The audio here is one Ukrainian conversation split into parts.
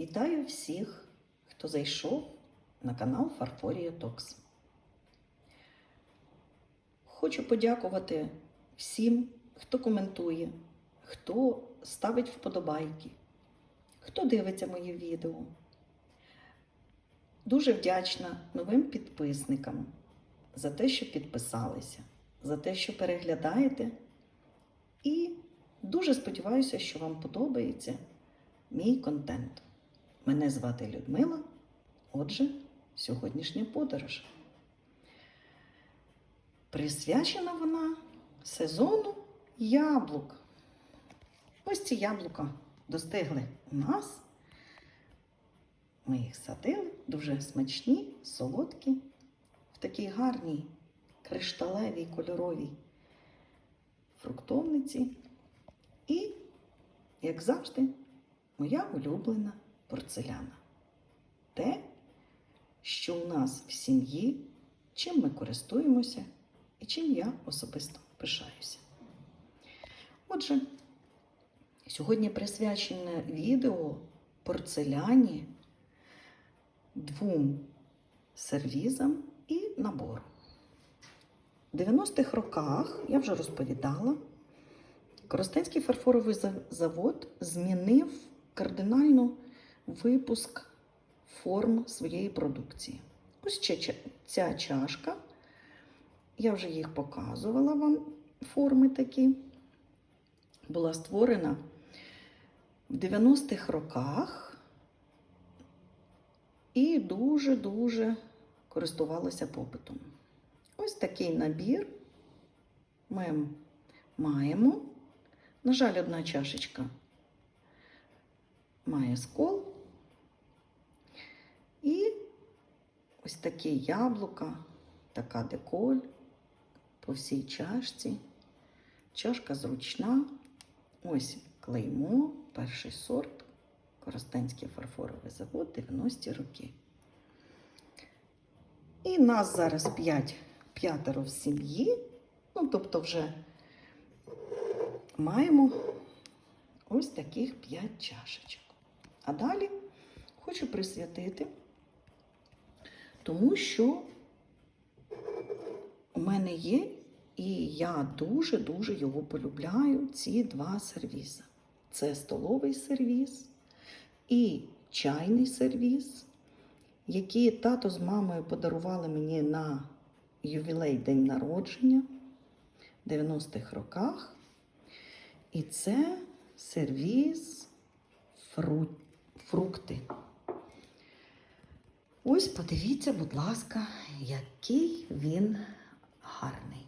Вітаю всіх, хто зайшов на канал Фарфорія Токс. Хочу подякувати всім, хто коментує, хто ставить вподобайки, хто дивиться моє відео. Дуже вдячна новим підписникам за те, що підписалися, за те, що переглядаєте. І дуже сподіваюся, що вам подобається мій контент. Мене звати Людмила. Отже, сьогоднішня подорож. Присвячена вона сезону яблук. Ось ці яблука достигли у нас. Ми їх садили, дуже смачні, солодкі, в такій гарній кришталевій кольоровій фруктовниці. І, як завжди, моя улюблена порцеляна. Те, що у нас в сім'ї, чим ми користуємося і чим я особисто пишаюся. Отже, сьогодні присвячене відео порцеляні двом сервізам і набору. В 90-х роках, я вже розповідала, Коростенський фарфоровий завод змінив кардинально випуск форм своєї продукції. Ось ча- ця чашка. Я вже їх показувала вам форми такі. Була створена в 90-х роках і дуже-дуже користувалася попитом. Ось такий набір ми маємо. На жаль, одна чашечка має скол. І ось такі яблука, така деколь по всій чашці. Чашка зручна. Ось клеймо, перший сорт, Коростенський фарфоровий завод, 90-ті роки. І нас зараз 5, п'ятеро в сім'ї. Ну, тобто, вже маємо ось таких 5 чашечок. А далі хочу присвятити, тому що у мене є, і я дуже-дуже його полюбляю, ці два сервіси. Це столовий сервіс і чайний сервіс, які тато з мамою подарували мені на ювілей день народження в 90-х роках. І це сервіс фру... фрукти. Ось подивіться, будь ласка, який він гарний.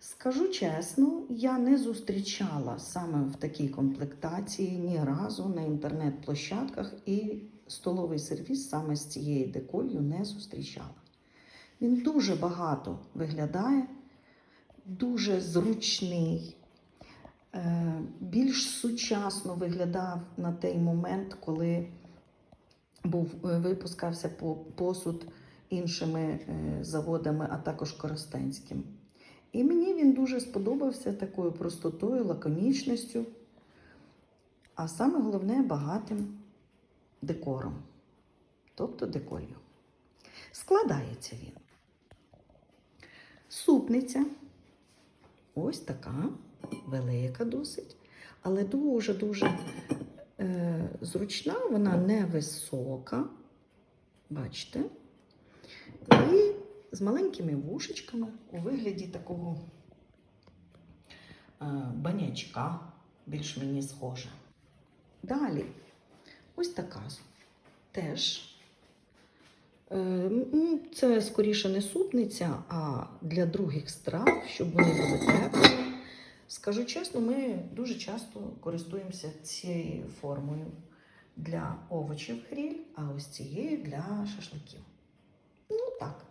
Скажу чесно, я не зустрічала саме в такій комплектації ні разу на інтернет-площадках і столовий сервіс саме з цією деколью не зустрічала. Він дуже багато виглядає, дуже зручний, е, більш сучасно виглядав на той момент, коли був е, випускався по- посуд іншими е, заводами, а також Коростенським. І мені він дуже сподобався такою простотою, лаконічністю, а саме головне багатим декором, тобто деколью. Складається він. Супниця. Ось така велика досить, але дуже-дуже зручна, вона невисока. Бачите? І з маленькими вушечками у вигляді такого е, банячка, більш мені схоже. Далі, ось така теж. Е, Це скоріше не супниця, а для других страв, щоб вони були теплі. Скажу чесно, ми дуже часто користуємося цією формою для овочів гриль, а ось цією для шашликів. Ну так.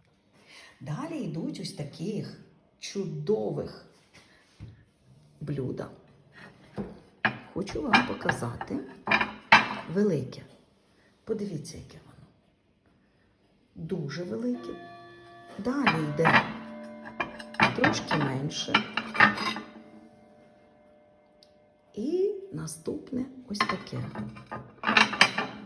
Далі йдуть ось таких чудових блюда. Хочу вам показати велике. Подивіться, яке воно. Дуже велике. Далі йде трошки менше. І наступне ось таке.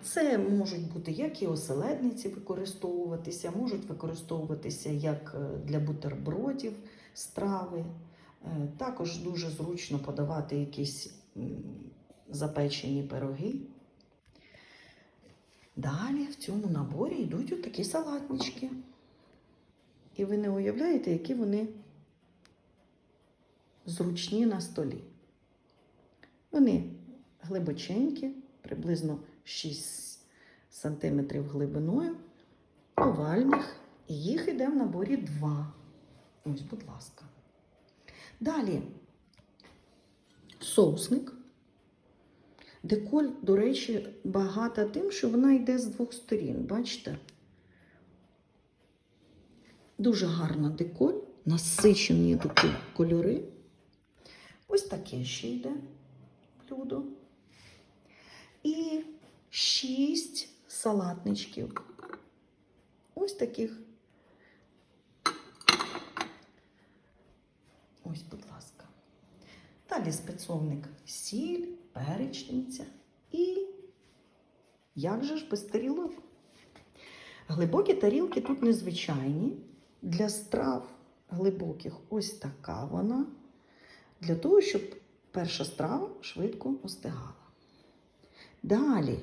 Це можуть бути як і оселедниці використовуватися, можуть використовуватися як е, для бутербродів страви. Е, Також дуже зручно подавати якісь запечені пироги. Далі в цьому наборі йдуть отакі салатнички. І ви не уявляєте, які вони зручні на столі. Вони глибоченькі, приблизно 6 см глибиною, овальних, і їх іде в наборі 2. Ось, будь ласка. Далі соусник. Деколь, до речі, багата тим, що вона йде з двох сторін. Бачите? Дуже гарна деколь, насичені такі кольори. Ось таке ще йде блюдо. І шість салатничків. Ось таких. Ось, будь ласка. Далі спецовник сіль, перечниця і як же ж без тарілок? Глибокі тарілки тут незвичайні. Для страв глибоких ось така вона. Для того, щоб перша страва швидко остигала. Далі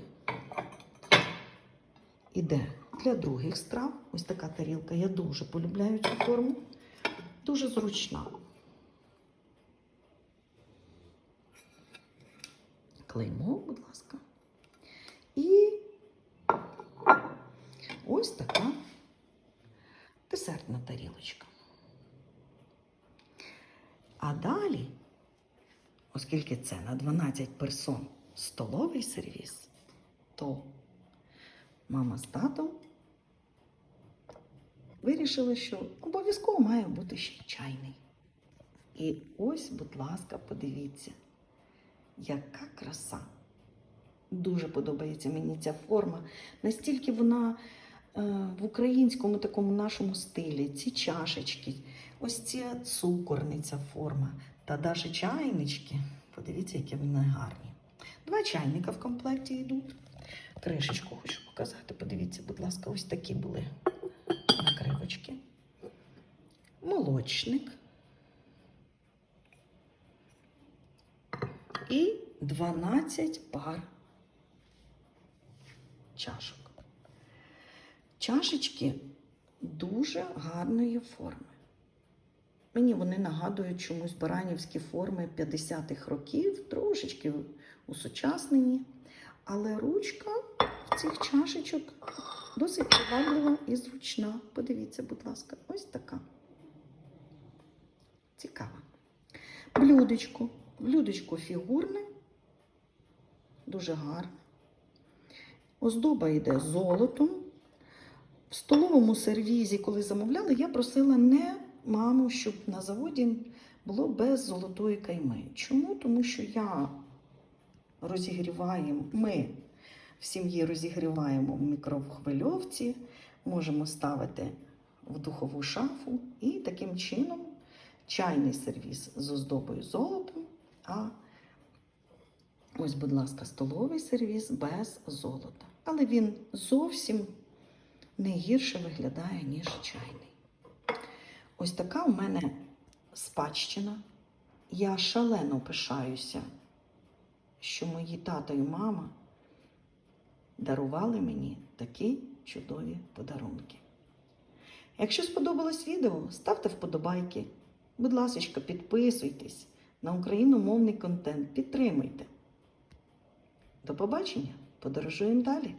іде для других страв. Ось така тарілка. Я дуже полюбляю цю форму. Дуже зручна. Клеймо, будь ласка. І ось така десертна тарілочка. А далі, оскільки це на 12 персон столовий сервіс, то мама з татом вирішили, що обов'язково має бути ще чайний. І ось, будь ласка, подивіться, яка краса. Дуже подобається мені ця форма. Настільки вона е, в українському такому нашому стилі, ці чашечки, ось ця цукорниця форма та навіть чайнички. Подивіться, які вони гарні. Два чайника в комплекті йдуть. Кришечку хочу показати. Подивіться, будь ласка, ось такі були накривочки. Молочник. І 12 пар чашок. Чашечки дуже гарної форми. Мені вони нагадують чомусь баранівські форми 50-х років, трошечки усучаснені. Але ручка цих чашечок досить приваблива і зручна. Подивіться, будь ласка, ось така. Цікава. Блюдечко. Блюдечко фігурне, дуже гарне. Оздоба йде золотом. В столовому сервізі, коли замовляли, я просила не маму, щоб на заводі було без золотої кайми. Чому? Тому що я розігріваю, ми в сім'ї розігріваємо в мікрохвильовці, можемо ставити в духову шафу і таким чином чайний сервіс з оздобою золотом, а ось, будь ласка, столовий сервіс без золота. Але він зовсім не гірше виглядає, ніж чайний. Ось така у мене спадщина. Я шалено пишаюся, що мої тато і мама дарували мені такі чудові подарунки. Якщо сподобалось відео, ставте вподобайки. Будь ласка, підписуйтесь на україномовний контент, підтримуйте. До побачення! Подорожуємо далі!